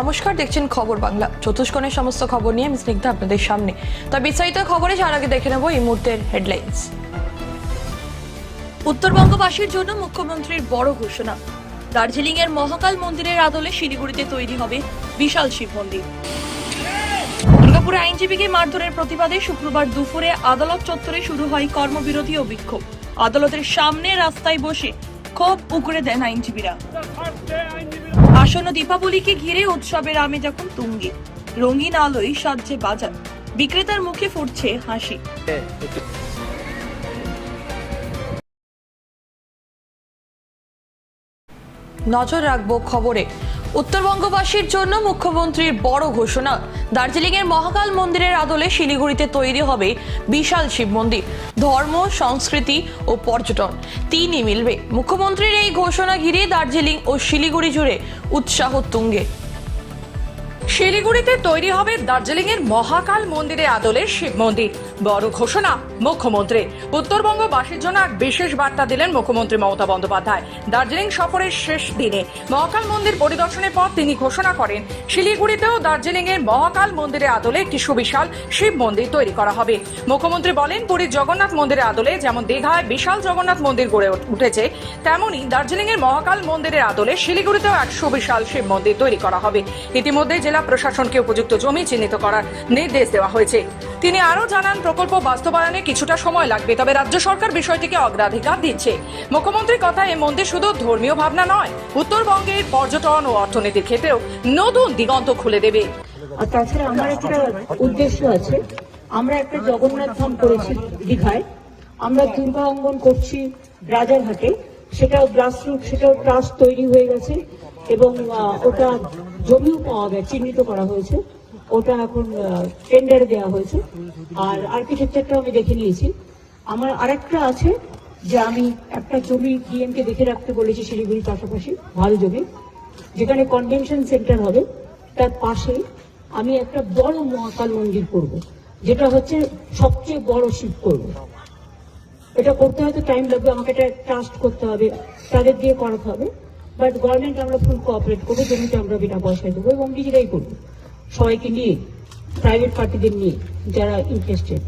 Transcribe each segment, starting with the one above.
নমস্কার, দেখছেন খবর বাংলা। চতুষ্কোণের সমস্ত খবর নিয়ে আমি স্নিগ্ধা আপনাদের সামনে। তবে বিস্তারিত খবরে যার আগে দেখে নেব এই মুহূর্তের হেডলাইন্স উত্তরবঙ্গবাসীর জন্য মুখ্যমন্ত্রীর বড় ঘোষণা। দার্জিলিং এর মহাকাল মন্দিরের আদলে শিলিগুড়িতে তৈরি হবে বিশাল শিব মন্দির। দুর্গাপুরে আইনজীবীকে মারধরের প্রতিবাদে শুক্রবার দুপুরে আদালত চত্বরে শুরু হয় কর্মবিরতি ও বিক্ষোভ। আদালতের সামনে রাস্তায় বসে ক্ষোভ উগড়ে দেন আইনজীবীরা। আসন্ন দীপাবলিকে ঘিরে উৎসবের আমেজ এখন তুঙ্গে, রঙিন আলোয় সাজছে বাজার, বিক্রেতার মুখে ফুটছে হাসি। নজর রাখব খবরে। উত্তরবঙ্গবাসীর জন্য মুখ্যমন্ত্রীর বড় ঘোষণা। দার্জিলিং এর মহাকাল মন্দিরের আদলে শিলিগুড়িতে তৈরি হবে বিশাল শিব মন্দির। ধর্ম, সংস্কৃতি ও পর্যটন তিনই মিলবে। মুখ্যমন্ত্রীর এই ঘোষণা ঘিরে দার্জিলিং ও শিলিগুড়ি জুড়ে উৎসাহ তুঙ্গে। শিলিগুড়িতে তৈরি হবে দার্জিলিং এর মহাকাল মন্দিরের আদলে শিব মন্দির। বড় ঘোষণা, মুখ্যমন্ত্রী। উত্তরবঙ্গবাসীর জন্য এক বিশেষ বার্তা দিলেন মুখ্যমন্ত্রী মমতা বন্দ্যোপাধ্যায়। দার্জিলিং সফরের শেষ দিনে মহাকাল মন্দির পরিদর্শনের পর তিনি ঘোষণা করেন, শিলিগুড়িতেও দার্জিলিং এর মহাকাল মন্দিরের আদলে একটি সুবিশাল শিব মন্দির তৈরি করা হবে। মুখ্যমন্ত্রী বলেন, পুরীর জগন্নাথ মন্দিরের আদলে যেমন দীঘায় বিশাল জগন্নাথ মন্দির গড়ে উঠেছে, তেমনি দার্জিলিং এর মহাকাল মন্দিরের আদলে শিলিগুড়িতেও এক সুবিশাল শিব মন্দির তৈরি করা হবে। ইতিমধ্যে জেলা প্রশাসনকে উপযুক্ত জমি চিহ্নিত করার নির্দেশ দেওয়া হয়েছে। তিনি আরও জানান প্রকল্প বাস্তবায়নে কিছুটা সময় লাগবে, তবে রাজ্য সরকার বিষয়টিকে অগ্রাধিকার দিচ্ছে। মুখ্যমন্ত্রীর কথা এই মন্দির শুধু ধর্মীয় ভাবনা নয়, উত্তরবঙ্গের পর্যটন ও অর্থনীতির ক্ষেত্রেও নতুন দিগন্ত খুলে দেবে। তাছাড়া আমার একটা উদ্দেশ্য আছে। আমরা একটা জগন্নাথ ধাম করেছি দীঘায়। আমরা দুর্গা অঙ্গন করছি রাজারহাটে সেটাও গ্রাসরুট সেটাও ট্রাস্ট তৈরি হয়ে গেছে এবং ওটা জমিও পাওয়া গেছে, চিহ্নিত করা হয়েছে। ওটা এখন টেন্ডারে দেওয়া হয়েছে। আর আর্কিটেকচারটাও আমি দেখে নিয়েছি। আমার আরেকটা আছে যে আমি একটা জমি ডিএমকে দেখে রাখতে বলেছি শিলিগুড়ির পাশাপাশি, ভালো জমি, যেখানে কনভেনশন সেন্টার হবে। তার পাশে আমি একটা বড় মহাকাল মন্দির করব, যেটা হচ্ছে সবচেয়ে বড় শিব করব। এটা করতে হয়তো টাইম লাগবে, আমাকে এটা ট্রাস্ট করতে হবে, তাদের দিয়ে করাতে হবে। বাট গভর্নমেন্ট আমরা ফুল কোঅপারেট করব জমিতে আমরা বিনা পয়সায় দেবো এবং নিজেরাই করব। সবাইকে নিয়ে প্রাইভেট পার্টিদের নিয়ে যারা ইন্টারেস্টেড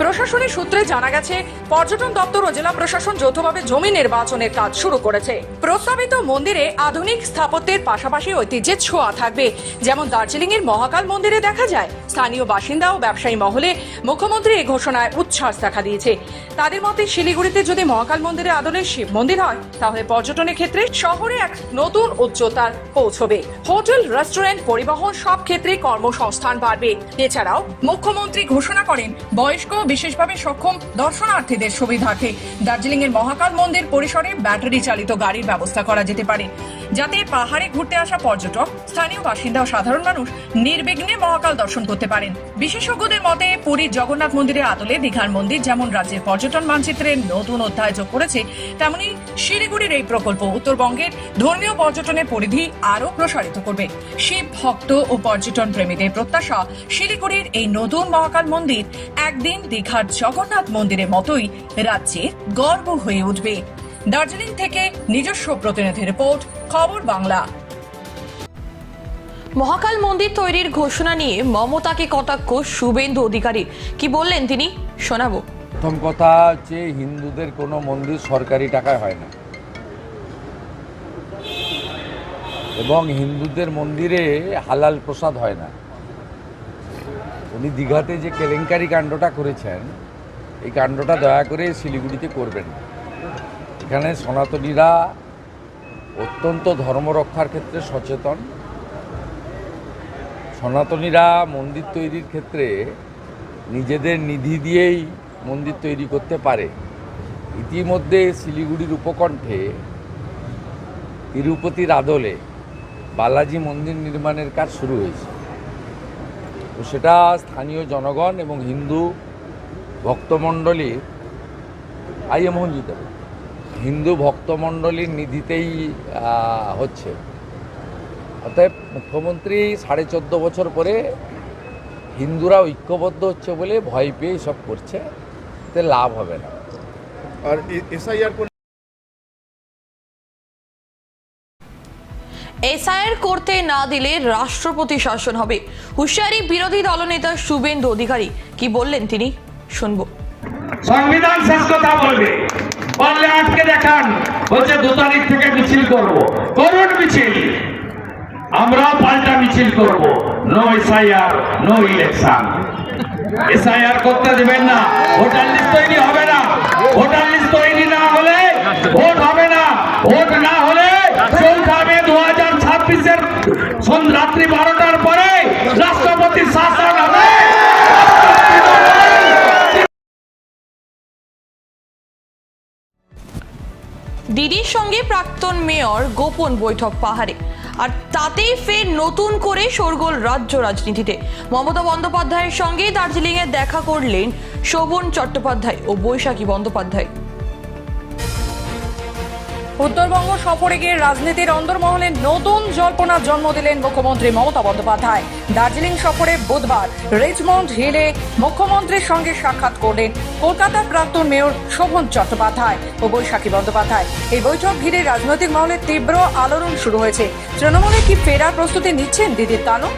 প্রশাসনের সূত্রে জানা গেছে, পর্যটন দপ্তর ও জেলা প্রশাসন যৌথভাবে জমি নির্বাচনের কাজ শুরু করেছে। প্রস্তাবিত মন্দিরে আধুনিক স্থাপত্যের পাশাপাশি ঐতিহ্যের ছোঁয়া থাকবে। যেমন দার্জিলিং এর মহাকাল মন্দিরে দেখা যায়, স্থানীয় বাসিন্দা ও ব্যবসায়ী মহলে মুখ্যমন্ত্রী এই ঘোষণায় উচ্ছ্বাস দেখা দিয়েছে। তাদের মতে, শিলিগুড়িতে যদি মহাকাল মন্দিরে আদলে শিব মন্দির হয়, তাহলে পর্যটনের ক্ষেত্রে শহরে এক নতুন উচ্চতার পৌঁছবে হোটেল, রেস্টুরেন্ট, পরিবহন সব ক্ষেত্রে কর্মসংস্থান বাড়বে। এছাড়াও মুখ্যমন্ত্রী ঘোষণা করেন বয়স্ক বিশেষভাবে সক্ষম দর্শনার্থীদের সুবিধার্থে দার্জিলিং এর মহাকাল মন্দির পরিসরে ব্যাটারি চালিত গাড়ির ব্যবস্থা করা যেতে পারে। যাতে পাহাড়ে ঘুরতে আসা পর্যটক, স্থানীয় বাসিন্দা ও সাধারণ মানুষ নির্বিঘ্নে মহাকাল দর্শন করতে পারেন। বিশেষজ্ঞদের মতে, পুরীর জগন্নাথ মন্দিরের আদলে দীঘার মন্দির যেমন রাজ্যের পর্যটন মানচিত্রের নতুন অধ্যায় যোগ করেছে, তেমনি শিলিগুড়ির এই প্রকল্প উত্তরবঙ্গের ধর্মীয় পর্যটনের পরিধি আরও প্রসারিত করবে। শিব ভক্ত ও পর্যটন প্রেমীদের প্রত্যাশা, শিলিগুড়ির এই নতুন মহাকাল মন্দির একদিন দীঘার জগন্নাথ মন্দিরের মতোই রাজ্যের গর্ব হয়ে উঠবে। দার্জিলিং থেকে নিজস্ব প্রতিনিধি রিপোর্ট খবর বাংলা। মহাকাল মন্দির তৈরির ঘোষণা নিয়ে মমতাকে কটাক্ষ শুভেন্দু অধিকারী। কি বললেন তিনি? শোনাবো। প্রথম কথা হচ্ছে হিন্দুদের কোনো মন্দির সরকারি টাকায় হয় না। এবং হিন্দুদের মন্দিরে হালাল প্রসাদ হয় না। উনি দীঘাতে যে কেলেঙ্কারি কাণ্ডটা করেছেন, এই কাণ্ডটা দয়া করে শিলিগুড়িতে করবেন। এখানে সনাতনীরা অত্যন্ত ধর্ম রক্ষার ক্ষেত্রে সচেতন। সনাতনীরা মন্দির তৈরির ক্ষেত্রে নিজেদের নিধি দিয়েই মন্দির তৈরি করতে পারে। ইতিমধ্যে শিলিগুড়ির উপকণ্ঠে তিরুপতির আদলে বালাজি মন্দির নির্মাণের কাজ শুরু হয়েছে। তো সেটা স্থানীয় জনগণ এবং হিন্দু ভক্তমণ্ডলীর আইএ মোহনজিৎ হিন্দু ভক্তমণ্ডলীর নিধিতেই হচ্ছে। অতএব মুখ্যমন্ত্রী সাড়ে চোদ্দ বছর পরে হিন্দুরা ঐক্যবদ্ধ হচ্ছে বলে ভয় পেয়ে সব করছে, এতে লাভ হবে না। আর এসআইআর এসআইআর করতে না দিলে রাষ্ট্রপতি শাসন হবে। হুঁশিয়ারি বিরোধী দলনেতা শুভেন্দু অধিকারী। কি বললেন তিনি? শুনব। সংবিধান শেষ কথা বলবে। পারলে আটকে দেখান, বলছে দু তারিখ থেকে মিছিল করব। করুন মিছিল। আমরাও পাল্টা মিছিল করব। No SIR no election SIR করতে দেবেন না। ভোটার লিস্ট তৈরি হবে না। ভোটার লিস্ট তৈরি না হলে ভোট হবে না। ভোট না হলে রাত্রি বারোটার পরে রাষ্ট্রপতি শাসন হবে। দিদির সঙ্গে প্রাক্তন মেয়র গোপন বৈঠক পাহাড়ে। আর তাতেই ফের নতুন করে শোরগোল রাজ্য রাজনীতিতে। মমতা বন্দ্যোপাধ্যায়ের সঙ্গে দার্জিলিংয়ে দেখা করলেন শোভন চট্টোপাধ্যায় ও বৈশাখী বন্দ্যোপাধ্যায়। উত্তরবঙ্গ সফরে গিয়ে রাজনীতির অন্দরমহলে নতুন জল্পনার জন্ম দিলেন মুখ্যমন্ত্রী মমতা বন্দ্যোপাধ্যায়। দার্জিলিং সফরে বুধবার রিচমন্ড হিলে মুখ্যমন্ত্রীর সঙ্গে সাক্ষাৎ করলেন কলকাতার প্রাক্তন মেয়র শোভন চট্টোপাধ্যায় ও বৈশাখী বন্দ্যোপাধ্যায়। এই বৈঠক ঘিরে রাজনৈতিক মহলে তীব্র আলোড়ন শুরু হয়েছে। তৃণমূলে কি ফেরার প্রস্তুতি নিচ্ছেন দিদির তানু?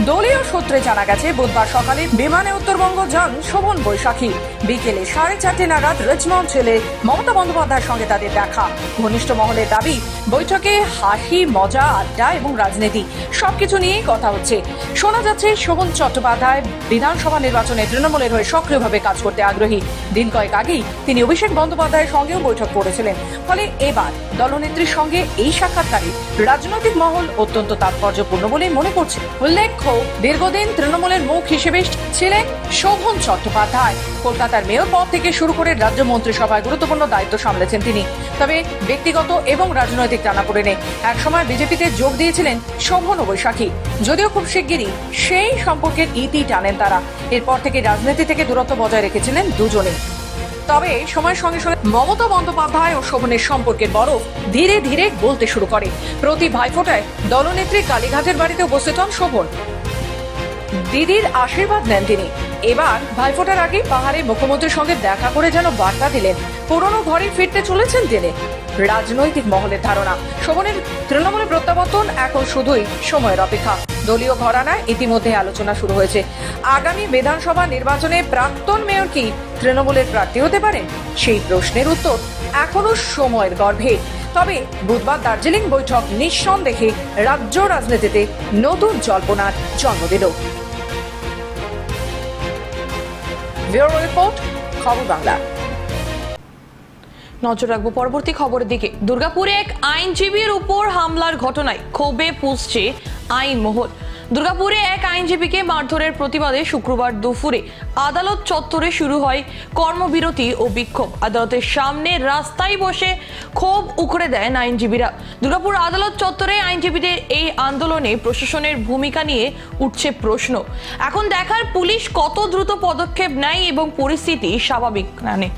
দলীয় সূত্রে জানা গেছে, বুধবার সকালে বিমানে উত্তরবঙ্গ যান শোভন বৈশাখী। বিকেলে সাড়ে চারটে নাগাদ রিচমন্ড ছেলে মমতা বন্দ্যোপাধ্যায়ের সঙ্গে তাদের দেখা। ঘনিষ্ঠ মহলের দাবি, বৈঠকে হাসি, মজা, আড্ডা এবং রাজনীতি সবকিছু নিয়েই কথা হচ্ছে। শোনা যাচ্ছে, শোভন চট্টোপাধ্যায় বিধানসভা নির্বাচনে তৃণমূলের হয়ে সক্রিয়ভাবে কাজ করতে আগ্রহী। দিন কয়েক আগেই তিনি অভিষেক বন্দ্যোপাধ্যায়ের সঙ্গেও বৈঠক করেছিলেন। ফলে এবার দলনেত্রীর সঙ্গে এই সাক্ষাৎকারে রাজনৈতিক মহল অত্যন্ত তাৎপর্যপূর্ণ বলে মনে করছে। উল্লেখ্য দীর্ঘদিন তৃণমূলের মুখ হিসেবে ছিলেন শোভন চট্টোপাধ্যায়। কলকাতার মেয়র পদ থেকে শুরু করে রাজ্য মন্ত্রিসভায় গুরুত্বপূর্ণ দায়িত্ব সামলেছেন তিনি। তবে ব্যক্তিগত এবং রাজনৈতিক টানাপোড়েনে একসময় বিজেপিতে যোগ দিয়েছিলেন শোভন বৈশাখী। যদিও খুব শিগগিরই সেই সম্পর্কের ইতি টানেন তারা। এরপর থেকে রাজনীতি থেকে দূরত্ব বজায় রেখেছিলেন দুজনেই তবে সময়ের সঙ্গে সঙ্গে মমতা বন্দ্যোপাধ্যায় ও শোভনের সম্পর্কের বরফ ধীরে ধীরে গলতে শুরু করে। প্রতি ভাইফোঁটায় দলনেত্রী কালীঘাটের বাড়িতে উপস্থিত হন শোভন। দিদির আশীর্বাদ নেন তিনি। এবার ভাইফোঁটার আগে পাহাড়ে মুখ্যমন্ত্রীর সঙ্গে দেখা করে যেন বার্তা দিলেন, পুরনো ঘরে ফিরতে চলেছেন তিনি। রাজনৈতিক মহলের ধারণা, শোভনের তৃণমূলে প্রত্যাবর্তন এখন শুধুই সময়ের অপেক্ষা। দলীয় ঘরানায় ইতিমধ্যে আলোচনা শুরু হয়েছে। আগামী বিধানসভা নির্বাচনে প্রাক্তন মেয়র কি তৃণমূলের প্রার্থী হতে পারেন সেই প্রশ্নের উত্তর এখনও সময়ের গর্ভে। তবে বুধবার দার্জিলিং বৈঠক নিঃসন্দেহে রাজ্য রাজনীতিতে নতুন জল্পনার জন্ম দিল। ব্যুরো রিপোর্ট, খবর বাংলা। নজর রাখব পরবর্তী খবরের দিকে। দুর্গাপুরে এক আইনজীবীর উপর হামলার ঘটনায় ক্ষোভে পুষছে আইন মহল দুর্গাপুরে এক আইনজীবীকে মারধরের প্রতিবাদে শুক্রবার দুপুরে আদালত চত্বরে শুরু হয় কর্মবিরতি ও বিক্ষোভ। আদালতের সামনে রাস্তায় বসে ক্ষোভ উকড়ে দেন আইনজীবীরা। দুর্গাপুর আদালত চত্বরে আইনজীবীদের এই আন্দোলনে প্রশাসনের ভূমিকা নিয়ে উঠছে প্রশ্ন। এখন দেখার পুলিশ কত দ্রুত পদক্ষেপ নেয় এবং পরিস্থিতি স্বাভাবিক আনে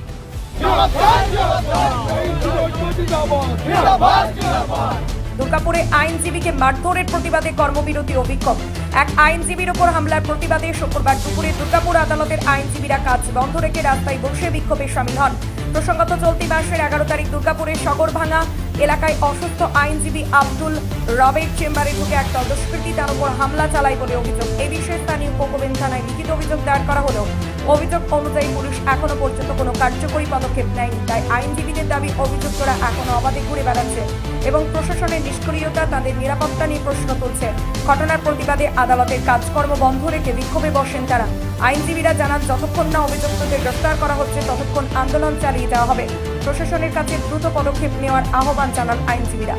দুর্গাপুরে আইনজীবীকে মারধরের প্রতিবাদে কর্মবিরতি ও বিক্ষোভ এক আইনজীবীর ওপর হামলার প্রতিবাদে শুক্রবার দুপুরে দুর্গাপুর আদালতের আইনজীবীরা কাজ বন্ধ রেখে রাস্তায় বসে বিক্ষোভে সামিল হন। প্রসঙ্গত, চলতি মাসের এগারো তারিখ দুর্গাপুরের সগরভাঙা এলাকায় অসুস্থ আইনজীবী আব্দুল রবের চেম্বারে ঢুকে এক দুষ্কৃতী তার উপর হামলা চালায় বলে অভিযোগ। এই বিষয়ে স্থানীয় উপকবিন থানায় লিখিত অভিযোগ দায়ের করা হলেও অভিযোগ অনুযায়ী পুলিশ এখনও পর্যন্ত কোনো কার্যকরী পদক্ষেপ নেয়নি। তাই আইনজীবীদের দাবি, অভিযুক্তরা এখনও অবাধে ঘুরে বেড়াচ্ছে এবং প্রশাসনের নিষ্ক্রিয়তা, তাদের নিরাপত্তা নিয়ে প্রশ্ন তুলছে। ঘটনার প্রতিবাদে আদালতের কাজকর্ম বন্ধ রেখে বিক্ষোভে বসেন তারা। আইনজীবীরা জানান, যতক্ষণ না অভিযুক্তদের গ্রেফতার করা হচ্ছে, ততক্ষণ আন্দোলন চালিয়ে যাওয়া হবে। প্রশাসনের কাছে দ্রুত পদক্ষেপ নেওয়ার আহ্বান জানান আইনজীবীরা।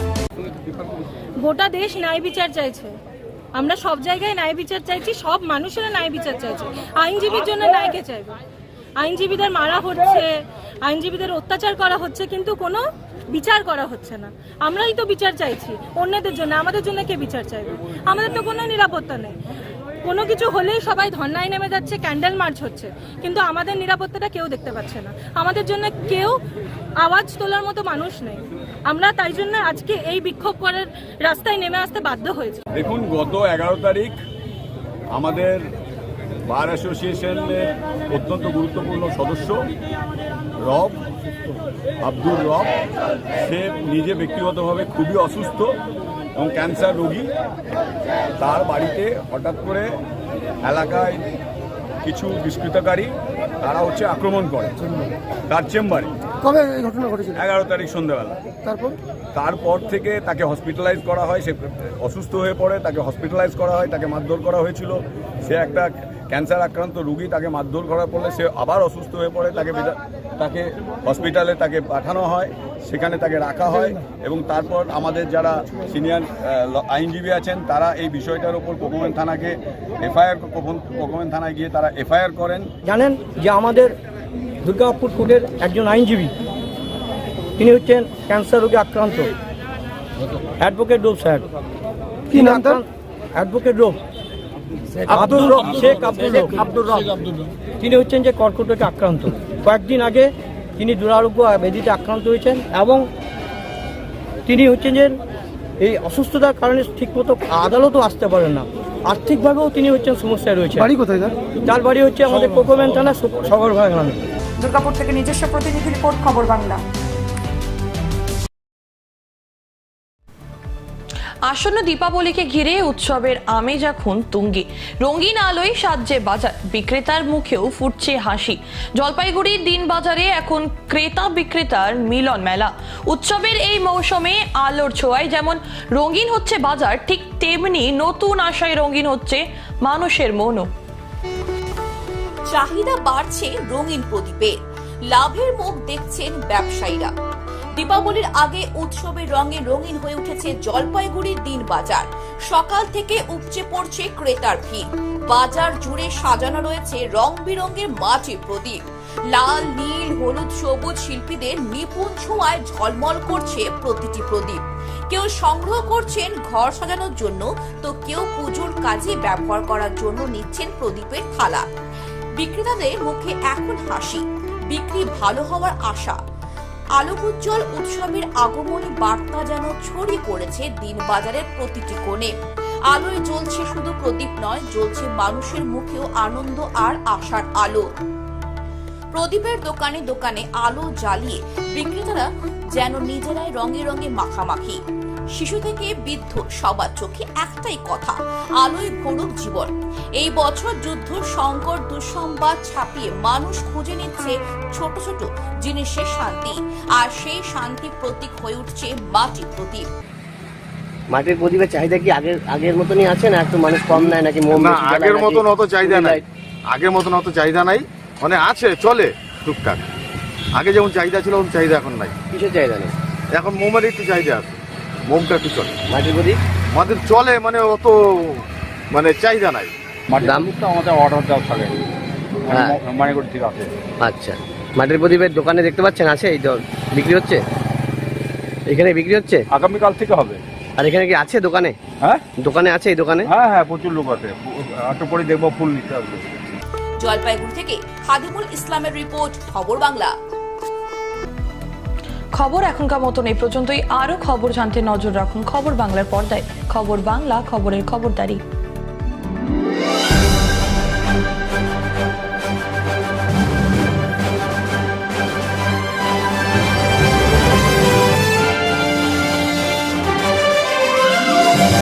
গোটা দেশ ন্যায় বিচার চাইছে। আমরা সব জায়গায় ন্যায় বিচার চাইছি, সব মানুষেরা ন্যায় বিচার চাইছে। আইনজীবীর জন্য ন্যায়কে চাইবে। আইনজীবীদের মারা হচ্ছে, আইনজীবীদের অত্যাচার করা হচ্ছে, কিন্তু কোনো বিচার করা হচ্ছে না। আমরাই তো বিচার চাইছি, অন্যদের জন্য, আমাদের জন্য কে বিচার চাইবে? আমাদের তো কোনো নিরাপত্তা নেই। কোনো কিছু হলেই সবাই ধর্নায় নেমে যাচ্ছে ক্যান্ডেল মার্চ হচ্ছে। কিন্তু আমাদের নিরাপত্তাটা কেউ দেখতে পাচ্ছে না। আমাদের জন্য কেউ আওয়াজ তোলার মতো মানুষ নেই। আমরা তাই জন্য আজকে এই বিক্ষোভ করার রাস্তায় নেমে আসতে বাধ্য হয়েছে। দেখুন, গত এগারো তারিখ আমাদের বার অ্যাসোসিয়েশনের অত্যন্ত গুরুত্বপূর্ণ সদস্য রব, আব্দুর রব, সে নিজে ব্যক্তিগতভাবে খুবই অসুস্থ। এবং ক্যান্সার রোগী তার বাড়িতে হঠাৎ করে এলাকায় কিছু বিস্কৃতকারী তারা হচ্ছে আক্রমণ করে। তার চেম্বারে। কবে এই ঘটনা ঘটেছে এগারো তারিখ সন্ধ্যাবেলা। তারপর? তারপর থেকে তাকে হসপিটালাইজ করা হয়। সে অসুস্থ হয়ে পড়ে তাকে হসপিটালাইজ করা হয় তাকে মারধর করা হয়েছিল। সে একটা ক্যান্সার আক্রান্ত রুগী তাকে মারধর করার ফলে সে আবার অসুস্থ হয়ে পড়ে তাকে তাকে হসপিটালে তাকে পাঠানো হয় সেখানে তাকে রাখা হয় এবং তারপর আমাদের যারা সিনিয়র আইনজীবী আছেন তারা এই বিষয়টার উপর কোকমেন থানাকে এফআইআর কোকমেন থানায় গিয়ে তারা এফআইআর করেন। জানেন যে আমাদের দুর্গাপুর কোর্টের একজন আইনজীবী তিনি হচ্ছেন ক্যান্সার রোগে আক্রান্ত। অ্যাডভোকেট রোগ স্যার। কি নাম অ্যাডভোকেট রব। শেখ রব। তিনি হচ্ছেন যে কর্কট রোগে আক্রান্ত। কয়েকদিন আগে তিনি দুরারোগ্য ব্যাধিতে আক্রান্ত হয়েছেন এবং তিনি হচ্ছেন যে এই অসুস্থতার কারণে ঠিকমতো আদালতও আসতে পারেন না। আর্থিকভাবেও তিনি হচ্ছেন সমস্যায় রয়েছে বাড়ি কোথায় তার? বাড়ি হচ্ছে আমাদের কোকোম্যান থানা সগরভাড়া গ্রামে। দুর্গাপুর থেকে নিজস্ব প্রতিনিধি রিপোর্ট খবর বাংলা। আসন্ন দীপাবলিকে ঘিরে উৎসবের আমেজ এখন তুঙ্গে। রঙিন আলোয় সাজছে বাজার, বিক্রেতার মুখেও ফুটছে হাসি। জলপাইগুড়ির দিন বাজারে এখন ক্রেতা বিক্রেতার মিলন মেলা। উৎসবের এই মৌসুমে আলোর ছোঁয়ায় যেমন রঙিন হচ্ছে বাজার, ঠিক তেমনি নতুন আশায় রঙিন হচ্ছে মানুষের মনও। চাহিদা বাড়ছে রঙিন প্রদীপের। লাভের মুখ দেখছেন ব্যবসায়ীরা। দীপাবলির আগে উৎসবের রঙে রঙিন হয়ে উঠেছে জলপাইগুড়ির দিন বাজার। সকাল থেকে উপচে পড়ছে ক্রেতার ভিড়। বাজার জুড়ে সাজানো রয়েছে রং বেরঙের মাটির প্রদীপ। লাল, নীল, হলুদ, সবুজ শিল্পীদের নিপুণ ছোঁয়ায় ঝলমল করছে প্রতিটি প্রদীপ। কেউ সংগ্রহ করছেন ঘর সাজানোর জন্য, তো কেউ পুজোর কাজে ব্যবহার করার জন্য নিচ্ছেন প্রদীপের থালা। বিক্রেতাদের মুখে এখন হাসি। বিক্রি ভালো হওয়ার আশা। আলোকোজ্জ্বল উৎসবের আগমনী বার্তা যেন ছড়িয়ে পড়েছে দিন বাজারের প্রতিটি কোণে। আলোয় জ্বলছে শুধু প্রদীপ নয়, জ্বলছে মানুষের মুখেও আনন্দ আর আশার আলো। প্রদীপের দোকানে দোকানে আলো জ্বালিয়ে বিক্রেতারা যেন নিজেরাই রঙে রঙে মাখামাখি। শিশু থেকে বৃদ্ধ সবার চোখে একটাই কথা আলোয় ভরুক জীবন। এই বছর যুদ্ধ সংকট দুঃসংবাদ ছাপিয়ে মানুষ খুঁজে নিচ্ছে ছোট ছোট জিনিসের শান্তি আর সেই শান্তি প্রতীক হয়ে উঠছে মাটির প্রদীপ। মাটির প্রদীপের চাহিদা কি আগের আগের মতনই আছে না একটু মানুষ কম নেয় নাকি না আগের মতন অত চাহিদা নাই। আগের মতন অত চাহিদা নাই। মানে আছে চলে টুকটাক। আগে যেমন চাহিদা ছিল ওরকম চাহিদা এখন নাই। কিসের চাহিদা নেই? এখন মোমের একটু চাহিদা আছে। মোমটা একটু চলে। মাটির প্রদীপ আমাদের চলে মানে অত মানে চাহিদা নাই। দাম? আমাদের অর্ডার দেওয়া থাকে। হ্যাঁ। থেকে আসে। আচ্ছা। মাটির প্রদীপের দোকানে দেখতে পাচ্ছেন? আছে? এই দ- বিক্রি হচ্ছে? এখানে বিক্রি হচ্ছে? আগামীকাল থেকে হবে। আর এখানে কি আছে দোকানে? হ্যাঁ? দোকানে আছে এই দোকানে? হ্যাঁ হ্যাঁ প্রচুর লোক আছে। একটু পরে দেখব ফুল নিতে আসবে জলপাইগুড়ি থেকে খাদিমুল ইসলামের রিপোর্ট খবর বাংলা। খবর এখনকার মতন এই পর্যন্তই। আরও খবর জানতে নজর রাখুন খবর বাংলার পর্দায়। খবর বাংলা, খবরের খবরদারি।